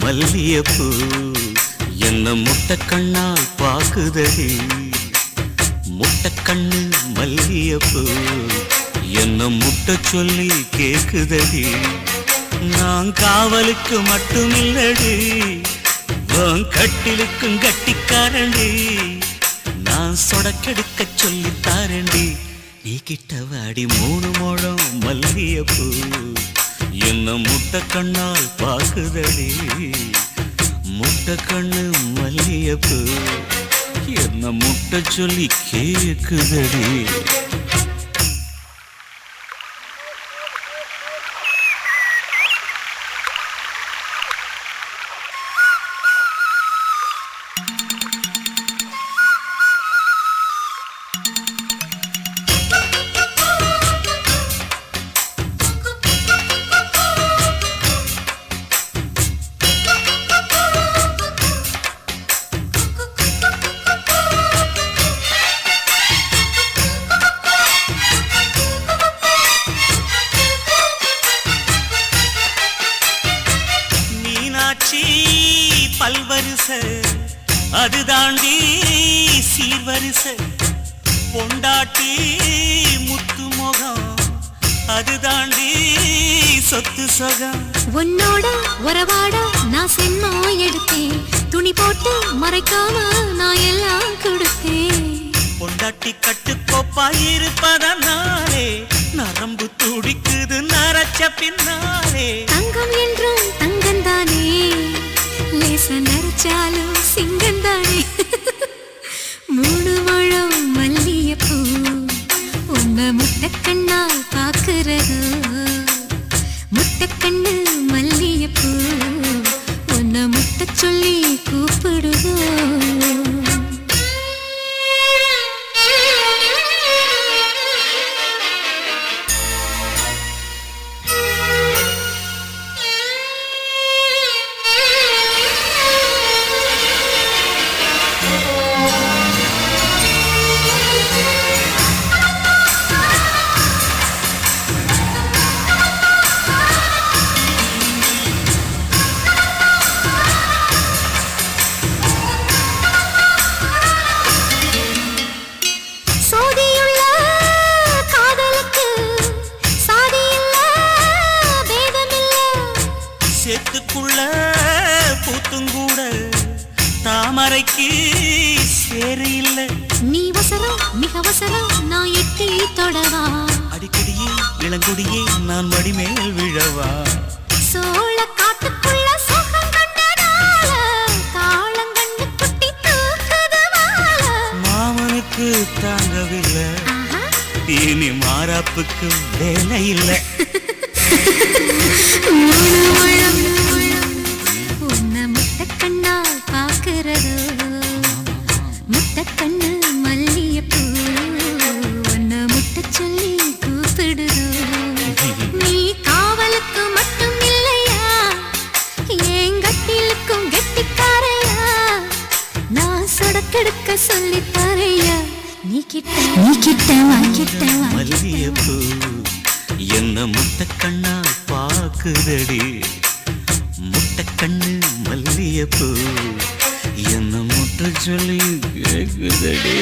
மல்லியப்பூ. என்ன முட்டை கண்ணால் பாக்குதடி. முட்டை கண்ணு மல்லியப்பூ. என்ன முட்டை சொல்லி கேக்குதடி. நான் காவலுக்கு மட்டுமில்லடி. இல்லடி கட்டிலுக்கும் கட்டிக்காரண்டி நான் சொடக்கெடுக்க சொல்லி தாரண்டி நீ கிட்ட வாடி மூணு முழம் மல்லியப்பூ. என்ன முட்டை கண்ணால் பாக்குதடி முட்டை கண்ணு மல்லியப்பு. என்ன முட்டை சொல்லி கேக்குதடி? பல்வரிச அது தாண்டி சீர்வரிச பொண்டாட்டி முத்து முகம் அது தாண்டி சொத்து சொகம். உன்னோட உறவாட நான் சென்மா எடுத்தேன். துணி போட்டு மறைக்காம நான் எல்லாம் கொடுத்தேன். பொண்டாட்டி கட்டுக்கோப்பாயிருப்பதனாலே நரம்பு துடிக்குது நரச்ச பின்னாலே. தங்கம் என்றும் தங்கம் நரைச்சாலும் சிங்கம் தானே? மூணு முழம் மல்லியப்பூ உன்ன முட்டைக்கண்ணால் பாக்குறது. முட்டைக்கண்ணு மல்லியப்பூ தாமரைக்கு சேரு இல்லை நீ வசரம் மிக வசரம் நான் எட்டி தொடவா. அடிக்கடியே இளங்குடியே நான் மடிமேல் விழவா. சோழ காட்டுக்குள்ள மாமனுக்கு தாங்கவில்லை. இனி மாறாப்புக்கு வேலை இல்லை சொல்லி தரையா நீ கிட்ட நீ கிட்ட வா கிட்ட வா மல்லியப்பூ என்ன முட்டை கண்ணா பாக்குதடி முட்டை கண்ணு மல்லியப்பூ என்ன முட்டை சொல்லி கேக்குதடி?